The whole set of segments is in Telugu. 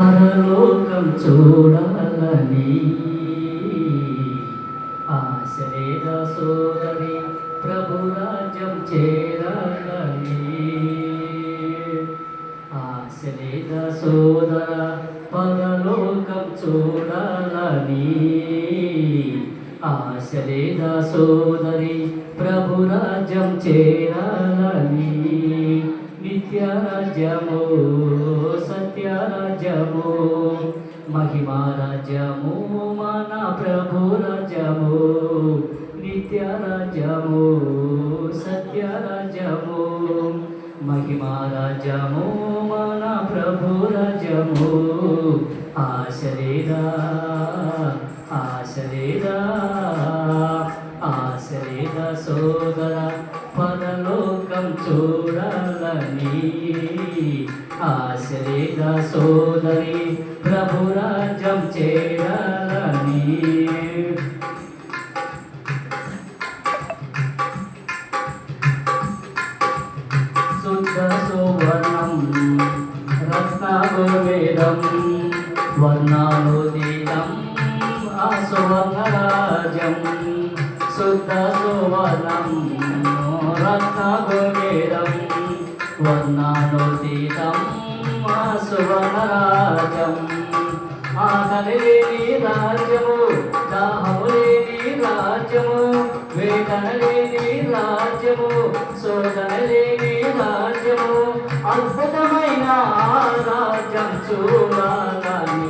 పరలోకం చూడాలని. ఆశలేద సోదరి ప్రభు రాజ్యం చేరాలని. ఆశలేద సోదర పరలోకం చూడాలని. ఆశలేద సోదరి ప్రభు రాజ్యం చేరాలని. నిత్య రాజ్యము ప్రభు. మహిమా రాజ్యము మన ప్రభు రాజ్యము నిత్య రాజ్యము సత్య రాజ్యము. మహిమా రాజ్యము మన ప్రభు రాజ్యము. ఆశలేదా ఆశలేదా ఆశలేదా సోదర పదలో పరలోకం చూడాలని ఆశలేదా సోదరి ప్రభురాజ్యం చేరాలని శుద్ధ సువర్ణం రత్నగోవేదం వర్ణానుదీతం ఆ సువర్ణరాజం శుద్ధ సువర్ణం రత్నగోవేదం వర్ణానుదీతం ఆ సువర్ణరాజం. ఆకలి లేని రాజ్యము దాహము లేని రాజ్యము వేదన లేని రాజ్యము శోధన లేని రాజ్యము. అద్భుతమైన ఆ రాజ్యం చూడాలని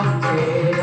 ఆశలేదా